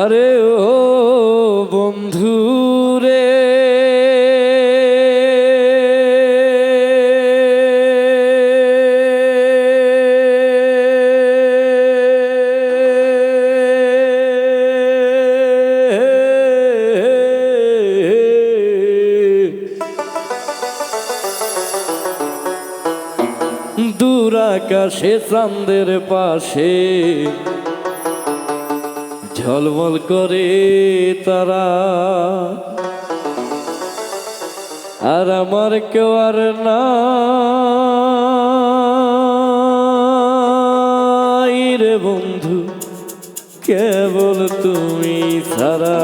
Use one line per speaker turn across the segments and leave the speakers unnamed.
আরে ও বন্ধু রে। দূর আকাশে চাঁদের পাশে ঝলমল করে তারা। আর আমার কেউ আর না রে বন্ধু, কেবল তুমি ছাড়া।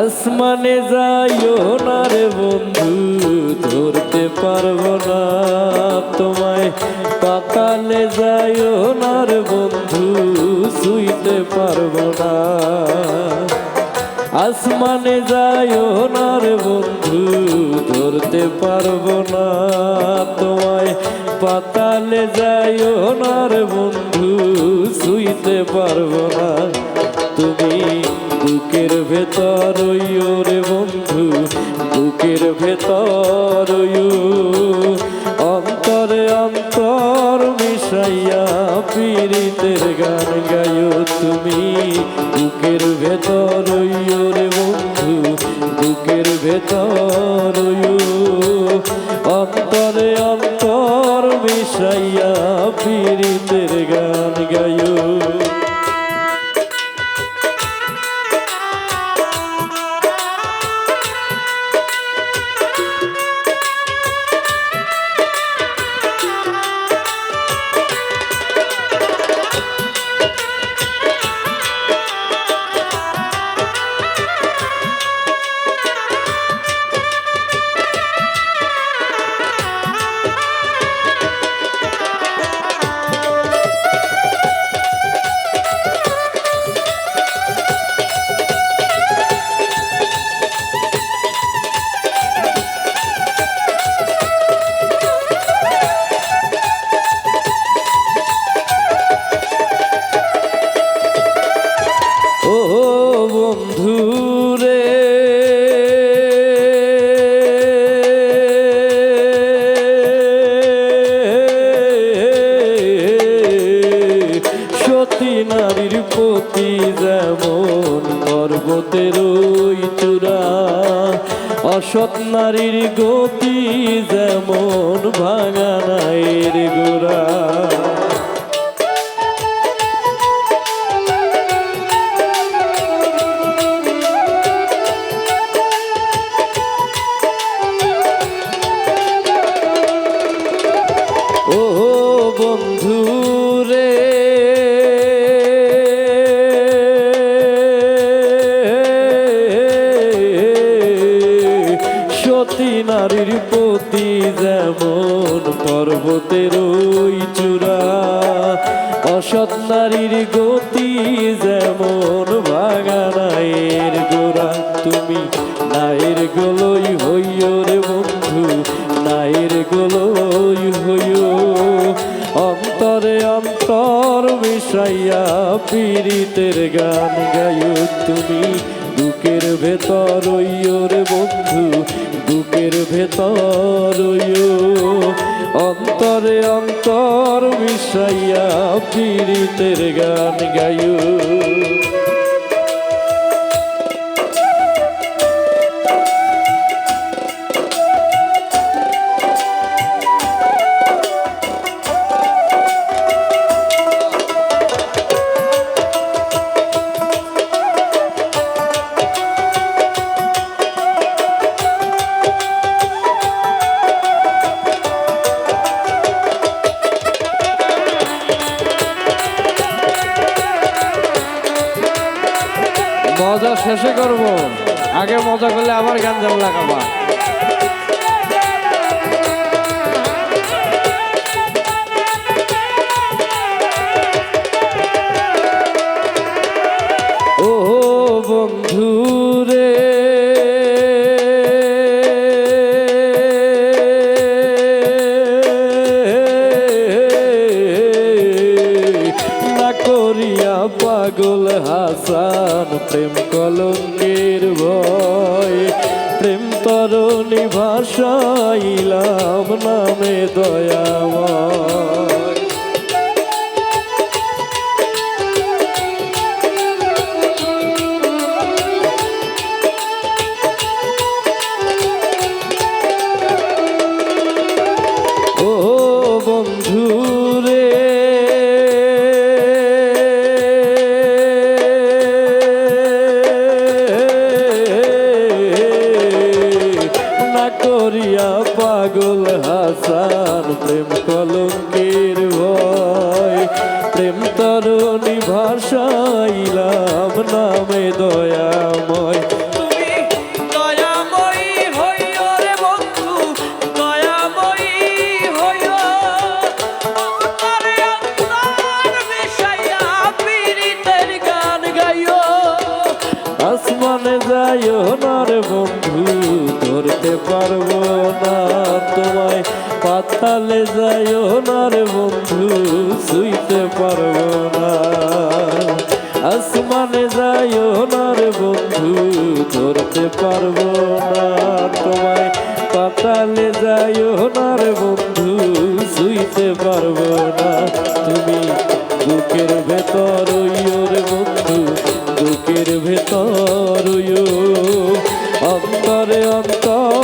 আসমানে যাইও না রে বন্ধু, ধরতে পারব না। তোমায় পাতালে যাইও না রে বন্ধু, শুইতে পারব না। আসমানে যাইও না রে বন্ধু, ধরতে পারব না। তোমায় পাতালে যাইও না রে বন্ধু, শুইতে পারব না। তুমি বুকের ভেতর রে বন্ধু, বুকের ভেতর মিশাইয়া পীড়িতের গান গায়ো তুমি। বুকের ভেতর রে বন্ধু, বুকের ভেতর অন্তরে অন্তর মিশাইয়া, পীড়িতের গান গায়ো অসৎ নারীর গতি যেমন ভাঙা নাইর গোড়া। নারীর যেমন বাগানায়ের নায়ের গোড়া তুমি নায়ের গোলই হইও রে বন্ধু, নায়ের গোলই হইও। অন্তরে অন্তর মিশাইয়া পীড়িতের গান গাইও তুমি বুকের ভেতর রে বন্ধু বুকের ভেতর অন্তরে অন্তর মিশাইয়া পীড়িতের গান গাইও শেষে করব। আগে মজা করলে আবার গান যাব লাগাবা কলঙ্কের ভয় প্রেম তরণী ভাষাইলাম নামে দয়াময়। প্রেম তরণী ভাষাইলাম নামে দয়াময় পাতালে যাইও না রে বন্ধু, শুইতে পারব না। আসমানে যাইও না রে বন্ধু, ধরতে পারব না। তোমায় পাতালে যাইও না রে বন্ধু, শুইতে পারব না। তুমি বুকের ভেতর রে বন্ধু, বুকের ভেতর ওইও অন্তরে অন্তর